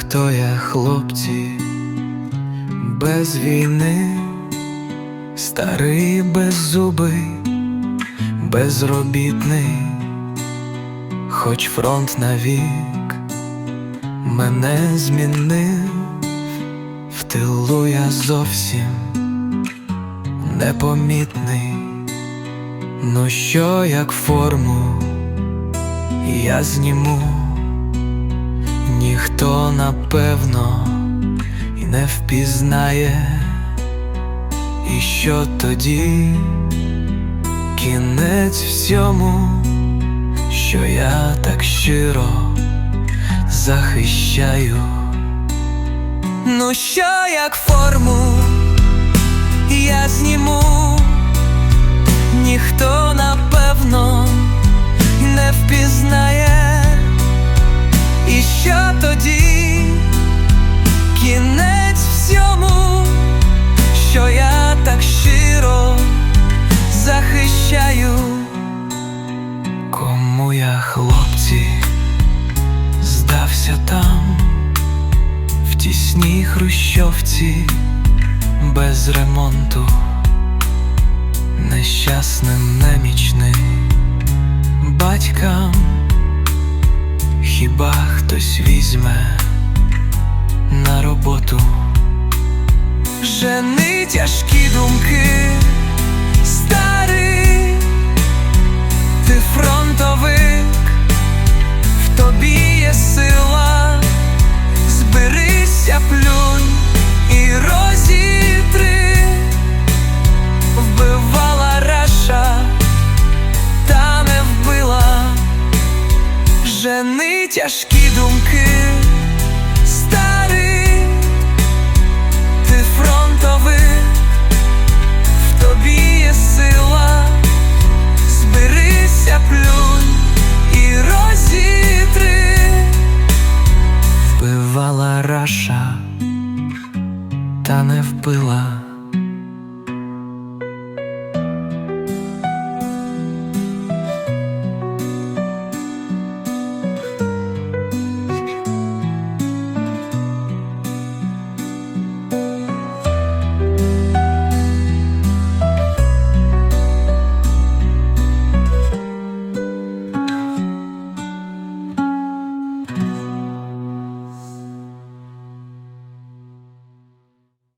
хто я, хлопці, без війни, старий беззубий, безробітний, хоч фронт навік мене змінив, в тилу я зовсім непомітний. Ну що як форму я зніму, ніхто напевно і не впізнає, і що тоді кінець всьому, що я так щиро захищаю. Ну що як форму я зніму, здався там, в тісній хрущовці без ремонту, нещасним немічним батькам, хіба хтось візьме на роботу, жени тяжкі думки, тяжкі думки, старий, ти фронтовик, в тобі є сила, зберися, плюнь і розітри, вбивала раша, та не вбила.